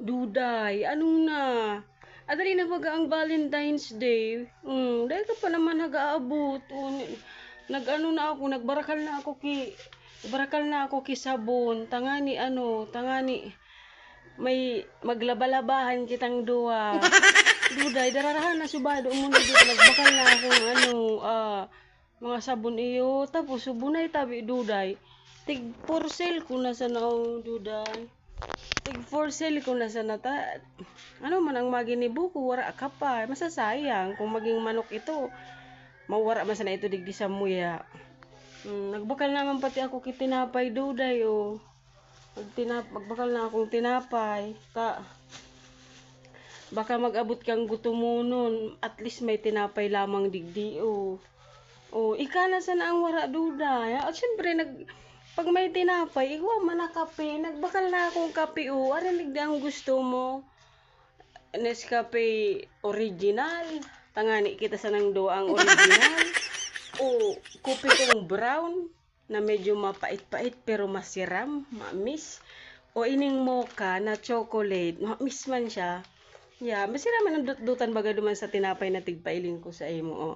Duday, anong na? Adali na baga ang Valentine's Day. Mm, dahil ka pa naman nag-aabot. Nag-ano na ako, nagbarakal na ako ki barakal na ako ki sabon. Tangani ano, tangani may maglaba-labahan kitang duwa. Duday, dararahan na subado mo na dito. Nagbakal na akong ano, ah, mga sabon iyo. Tapos subunay tabi, duday. Tig for sale ko na sa naong duday. Tig for sale ko na sa nata. Ano man ang maginibo ko, wara ka pa. Masasayang kung maging manok ito. Mawara man sana ito digdi sa muya. Mm, nagbakal naman pati ako kitinapay duday oh. Magtinap, magbakal na akong tinapay. Ta, baka mag-abot kang gutom mo nun. At least may tinapay lamang digdi oh. Oh, ika na sana ang wara duday. At syempre nag pag may tinapay, ikaw man na kape. Nagbakal na akong kape oh. Ano digdi ang gusto mo? Nescafe original. Tangani kita sa nang do ang original. o kopi kong brown na medyo mapait-pait pero masiram, mamis. O ining mocha na chocolate, mamis man siya. Yeah, masira man ang dut-dutan baga duman sa tinapay na tigpailing ko sa imo. O,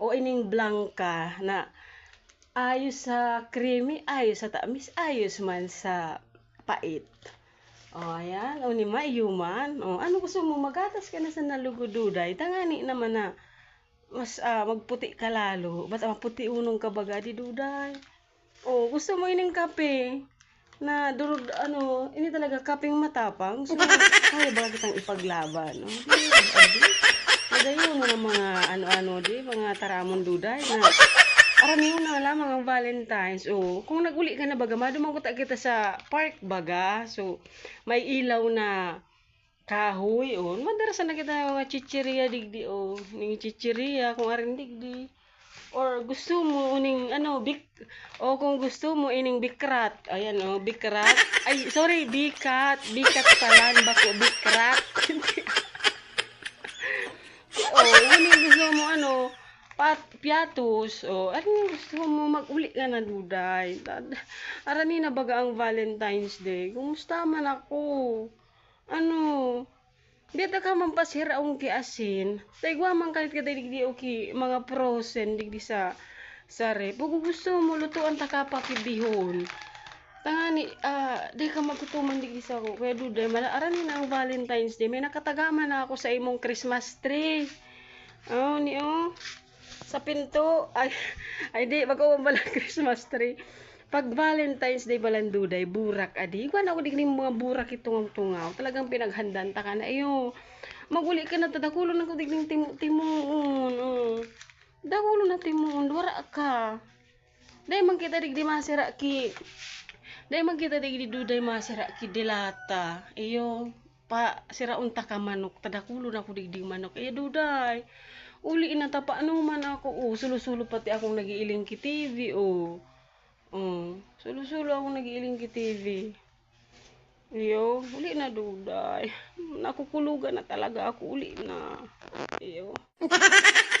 o ining blanca na ayos sa creamy, ayos sa tamis, ayos man sa pait. O, ayan. O, ni Mayuman. O, ano gusto mo? Magatas ka na sa nalugududay. Tangani naman na mas ah, magputi ka lalo. Ba't maputi unong ka baga di duday? O, gusto mo ining kape? Na durog, ano, ini talaga kapeng matapang. So, kaya ba kitang ipaglaban? No? Di, adi. Nagayon mo ng mga ano-ano di, mga taramon duday na Arami mo na lamang ang Valentine's. O, kung naguli ka na baga, ta kita sa park baga. So, may ilaw na kahoy. O, madarasan na kita mga chichirya digdi. O, ning chichirya kung aring digdi. Or gusto mo uning ano bik o kung gusto mo ining bikrat. Ayan o, bikrat. Ay, sorry, bikat. Bikat pala, bako bikrat. o, uning gusto mo ano, piatos o ano yung gusto mo mag-uli ka na duday arani na baga ang Valentine's Day kumusta man ako ano Dito ka man pasira ang kiasin. Taigwa man kalit ka digdi o ki mga frozen digdi sa sa rep. Kung gusto mo lutuan ta ka pa kibihon. Tangani, ah, di ka magkutuman digdi sa ako. Kaya duday, malaarani na ang Valentine's Day. May nakatagama na ako sa imong Christmas tree. Oh, ni oh sa pinto ay ay di bala Christmas tree. Pag Valentine's Day balanduday burak. Adi iguan ako digni mga burak itong tungaw. Talagang pinaghandan ta ka na. Ayo maguli ka na tadakulo na ko digning tim timuon oh. dakulo na timuon wara ka. Dai man kita digdi masira ki dai man kita digdi duday masira ki dilata iyo pa sira unta ka manok. Tadakulo na ko digdi manok. Iyo duday uli na tapa ano man ako? Oh sulo-sulo pati akong nagiiling ki TV oh. Oh sulo-sulo akong nagiiling ki TV iyo uli na duday. Nakukulugan na talaga ako uli na. Iyo